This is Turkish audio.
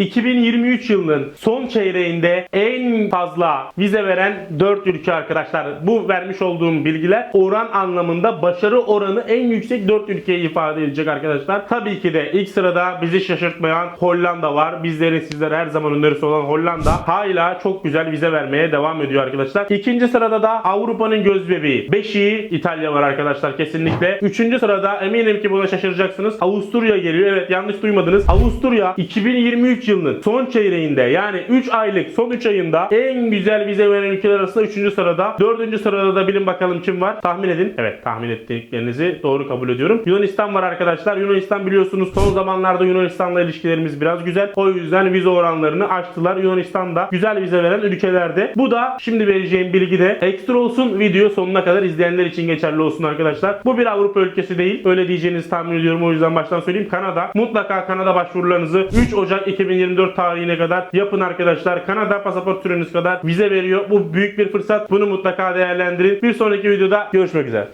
2023 yılının son çeyreğinde en fazla vize veren 4 ülke arkadaşlar. Bu vermiş olduğum bilgiler oran anlamında başarı oranı en yüksek 4 ülkeyi ifade edecek arkadaşlar. Tabii ki de ilk sırada bizi şaşırtmayan Hollanda var. Bizlerin sizlere her zaman önerisi olan Hollanda hala çok güzel vize vermeye devam ediyor arkadaşlar. İkinci sırada da Avrupa'nın göz bebeği. Beşiği İtalya var arkadaşlar kesinlikle. Üçüncü sırada eminim ki buna şaşıracaksınız. Avusturya geliyor. Evet yanlış duymadınız. Avusturya 2023 yılının son çeyreğinde yani 3 aylık son 3 ayında en güzel vize veren ülkeler arasında 3. sırada. 4. sırada da bilin bakalım kim var? Tahmin edin. Evet tahmin ettiklerinizi doğru kabul ediyorum. Yunanistan var arkadaşlar. Yunanistan biliyorsunuz son zamanlarda Yunanistan'la ilişkilerimiz biraz güzel. O yüzden vize oranlarını açtılar. Yunanistan da güzel vize veren ülkelerde. Bu da şimdi vereceğim bilgi de ekstra olsun video sonuna kadar izleyenler için geçerli olsun arkadaşlar. Bu bir Avrupa ülkesi değil. Öyle diyeceğinizi tahmin ediyorum. O yüzden baştan söyleyeyim. Kanada. Mutlaka Kanada başvurularınızı 3 Ocak 2024 tarihine kadar yapın arkadaşlar. Kanada pasaport süreniz kadar vize veriyor. Bu büyük bir fırsat. Bunu mutlaka değerlendirin. Bir sonraki videoda görüşmek üzere.